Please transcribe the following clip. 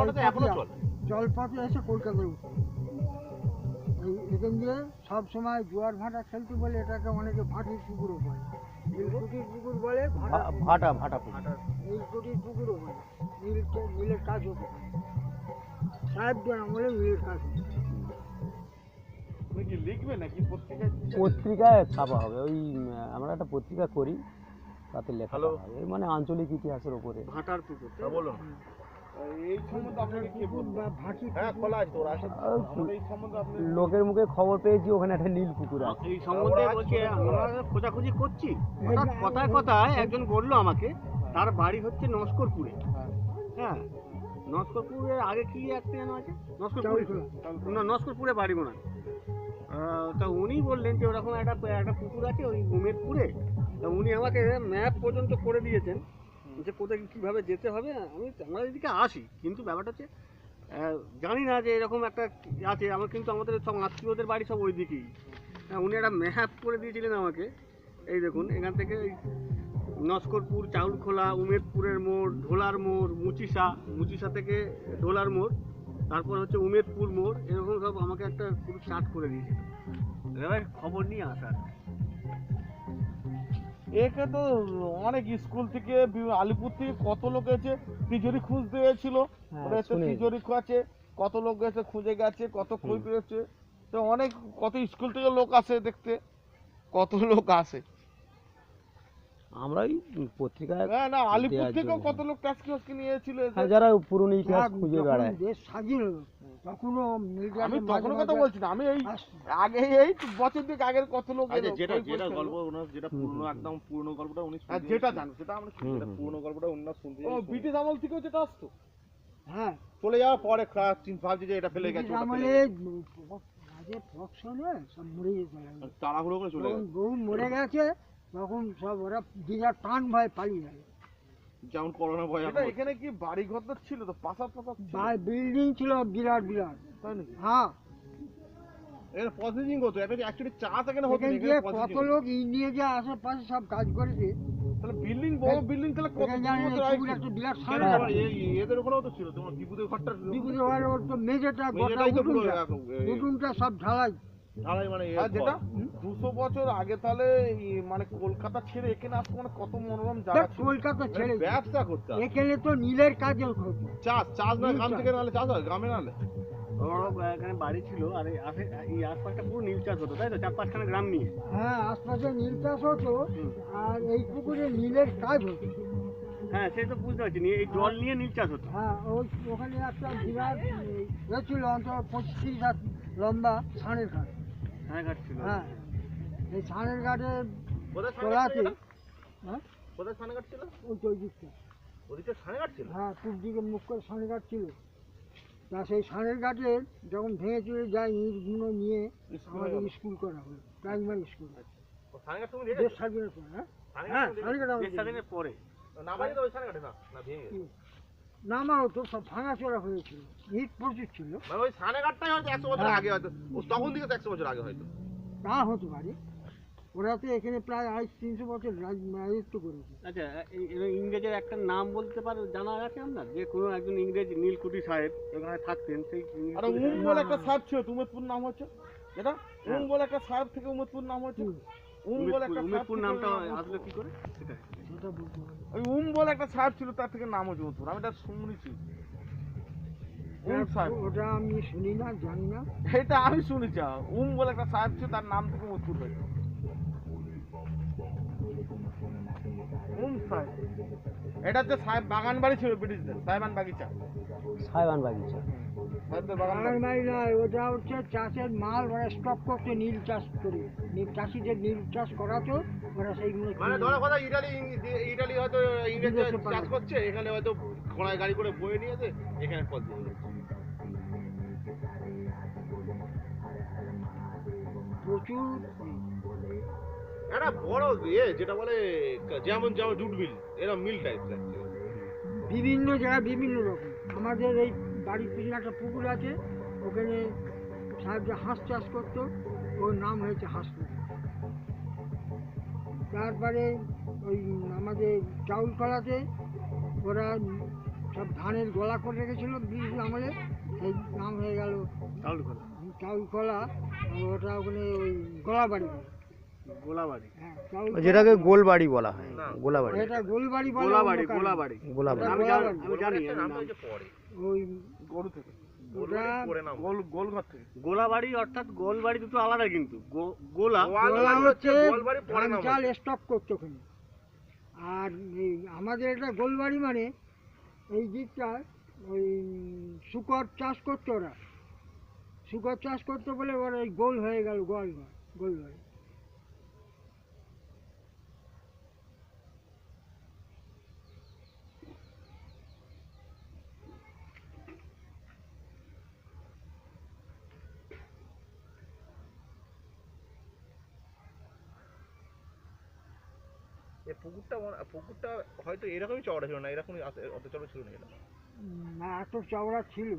জলপাটা এখনও চলে? এসে কলকাতায় উঠে। এই এখান দিয়ে সব সময় জোয়ার ভাটা খেলতে বলে এটাকে অনেকে ভাটির পুকুরও বলে। নীলকুঠির পুকুর বলে ভাটা ভাটা পুকুর। নীলকুঠির পুকুরও বলে। নীল নীলের কাজ হতো সাহেবদের আমলে নীলের কাজ লিখবে নাকি? পত্রিকায় পত্রিকায় ছাপা হবে। ওই আমরা একটা পত্রিকা করি তাতে লেখা। হবে। মানে আঞ্চলিক ইতিহাসের উপরে ভাটার পুকুর। হ্যাঁ বলুন। লোকের মুখে খবর পেয়েছি ওখানে একটা নীল আছে। এই সম্বন্ধে আমরা খোঁজাখুঁজি করছি। কথায় কথায় একজন বলল আমাকে তার বাড়ি হচ্ছে নস্করপুরে। হ্যাঁ নস্করপুরে আগে কি একটা আছে নস্করপুরে। না নস্করপুরে বাড়ি আহ, তা উনি বললেন যে ওরকম একটা একটা পুকুর আছে ওই উমেদপুরে তা উনি আমাকে ম্যাপ পর্যন্ত করে দিয়েছেন। যে কোথায় কীভাবে যেতে হবে আমি আমরা এদিকে আসি কিন্তু ব্যাপারটা হচ্ছে জানি না যে এরকম একটা আছে আমার কিন্তু আমাদের সব আত্মীয়দের বাড়ি সব ওই দিকেই হ্যাঁ, উনি একটা ম্যাপ করে দিয়েছিলেন আমাকে এই দেখুন এখান থেকে এই নস্করপুর চাউলখোলা উমেদপুরের মোড় ঢোলার মোড় মুচিসা মুচিসা থেকে ঢোলার মোড় তারপর হচ্ছে উমেদপুর মোড় এরকম সব আমাকে একটা পুরো চার্ট করে দিয়েছিল। এবার খবর নিয়ে আসার। একে তো অনেক স্কুল থেকে আলিপুর থেকে কত লোক এসে তিজোরি খুঁজতে হয়েছিল হ্যাঁ, তিজোরি খোঁজে কত লোক এসে খুঁজে গেছে কত খোঁজ পেয়েছে তো অনেক কত স্কুল থেকে লোক আসে দেখতে কত লোক আসে। আমরাই পত্রিকায় হ্যাঁ না আলিপুর থেকেও কত লোক নিয়েছিল হ্যাঁ, যারা পুরনো ইতিহাস খুঁজে বেড়ায়। দেশ স্বাধীন তখনও মিডিয়াতে আমি তখনও কথা বলছি না আমি এই আগে এই বছর থেকে আগের কত লোক আচ্ছা যেটা যেটা গল্প ওনার যেটা পুরনো একদম পুরনো গল্পটা উনি হ্যাঁ, যেটা জানো সেটা আমরা শুনি। হুম, যেটা হুম। পুরনো গল্পটা উনি শুনতে ও ব্রিটিশ আমল থেকেও যেটা আসতো? হ্যাঁ। চলে যাওয়ার পরে ভাবছে যে এটা ফেলে গেছে আমলে সব মরে তাড়াহুড়ো করে চলে গেছে। বহু মরে গেছে তখন সব ওরা দিঘার টান ভয় পালিয়ে গেল। যেমন করোনা ভয় এটা এখানে কি বাড়ি ঘর তো ছিল তো পাশা পাশা ছিল? বিল্ডিং ছিল বিরাট বিরাট। তাই নাকি? হ্যাঁ। এখানে প্রসেসিং হতো এটা অ্যাকচুয়ালি চা এখানে না, গিয়ে কত লোক ইন্ডিয়া যে আশেপাশে সব কাজ করেছে। তাহলে বিল্ডিং বড় বিল্ডিং তাহলে কত বছর আগে একটা বিরাট সারা এদের ওখানেও তো ছিল তোমার ঘরটা ঘরে ওর তো গোটা সব ঢালাই। মানে আর যেটা দুশো বছর আগে তাহলে এই মানে কলকাতা ছেড়ে এখানে আসতে মানে কত মনোরম জায়গা কলকাতা মানে ছেড়ে ব্যবসা করতে এখানে তো নীলের কাজে হতো চাষ চাষ না গ্রাম থেকে নাহলে চাষ হয় গ্রামে নাহলে। এখানে বাড়ি ছিল আর এই আশপাশটা পুরো নীল চাষ হতো তাই তো? চার পাঁচখানা গ্রাম নিয়ে। হ্যাঁ আশপাশে নীল চাষ হতো আর এই পুকুরে নীলের কাজ হতো। হ্যাঁ সেই তো বুঝতে পারছি এই জল নিয়ে নীল চাষ হতো। হ্যাঁ ওই ওখানে একটা বিরাট ছিল অন্তত পঁচিশ তিরিশ হাত লম্বা ছানের ঘাট। হ্যাঁ হ্যাঁ। এই ছানের ঘাটে তোলাতে হ্যাঁ? কোথায় সানেঘাট ছিল? ওই তো ওই দিকটা ওদিকে সানেঘাট ছিল? হ্যাঁ পূব দিকে মুখ করে সানের ঘাট ছিল। তা সেই সানের ঘাটে যখন ভেঙে চলে যায় ইটগুলো নিয়ে আমাদের স্কুল করা হলো প্রাইমারি স্কুল। দেখেছ? স্বাধীনের পর হ্যাঁ? হ্যাঁ সানের ঘাট পরে। নামাই তো ওই সানেঘাটে না না ভেঙে গেছে। নামাও তো সব ভাঙাচোরা হয়েছিল ইট প্রচুর ছিল। মানে ওই সানেঘাটটাই হয়তো একশো বছর হ্যাঁ। আগে হয়তো ও তখন থেকে তো একশো বছর আগে হয়তো। তা হতে পারে। ওরা তো এখানে প্রায় আড়াই তিনশো বছর রাজত্ব করেছে। আচ্ছা ইংরেজের একটা নাম বলতে পারে জানা আছে আপনার? যে কোনো একজন ইংরেজ নীলকুঠি সাহেব ওখানে থাকতেন সেই আর উম বলে একটা সাহেব ছিল উমেদপুর নাম হচ্ছে। যেটা? হ্যাঁ। উম বলে একটা সাহেব থেকে উমেদপুর নাম হচ্ছে। উম বলে উমেদপুর একটা উমেদপুর নামটা আসলে কি করে? সেটা সেটা বলতে পারি ওই উম বলে একটা সাহেব ছিল তার থেকে নাম হচ্ছে উমেদপুর আমি এটা শুনেছি। উম সাহেব। ওটা আমি শুনি না জানি না। এটা আমি শুনেছি উম বলে একটা সাহেব ছিল তার নাম থেকে হয়েছে। উম সাহেব। এটা হচ্ছে সাহেব বাগান বাড়ি ছিল ব্রিটিশদের সাহেবান বাগিচা সাইবান বাগিচা নয় ওটা হচ্ছে চাষের মাল ওরা স্টক নীল চাষ করে। নীল চাষিদের নীল চাষ করাতো ওরা সেইগুলো মানে ধরো কথা ইটালি ইটালি হয়তো ইংরেজ চাষ করছে এখানে হয়তো ঘোড়ায় গাড়ি করে বয়ে নিয়ে এসে এখানে দিয়ে প্রচুর। একটা বড় ইয়ে যেটা বলে যেমন যেমন জুট মিল এরকম মিল টাইপ বিভিন্ন জায়গায় বিভিন্ন রকম। আমাদের এই বাড়ির পিছনে একটা পুকুর আছে ওখানে সাহেব যে হাঁস চাষ করতো ওর নাম হয়েছে হাঁস পুকুর তারপরে ওই আমাদের চাউল কলাতে ওরা সব ধানের গলা করে রেখেছিল ব্রিটিশ আমলে সেই নাম হয়ে গেল চাউল খোলা চাউল কলা ওটা ওখানে ওই গলাবাড়ি বলে। গোলাবাড়ি? হ্যাঁ চাউল যেটাকে গোলবাড়ি বলা হয়। গোলাবাড়ি। এটা গোলবাড়ি বলে গোলাবাড়ি। গোলাবাড়ি। গোলাবাড়ি। আমি জানি আমি জানি আমি নাম। ওই গরু থেকে। গোলাবাড়ি অর্থাৎ গোলবাড়ি দুটো আলাদা কিন্তু। গোলা। গোলা হচ্ছে চাল স্টক করতো ওখানে। আর আমাদের এটা গোলবাড়ি মানে এই দিকটা ওই শুকর চাষ করতো ওরা। শুকর চাষ করতো বলে ওরা ওই গোল হয়ে গেল গোল গোলবাড়ি এই পুকুরটা পুকুরটা হয়তো এরকমই চওড়া ছিল না, এরকমই অত চওড়া ছিল না এটা। না, এত চওড়া ছিল।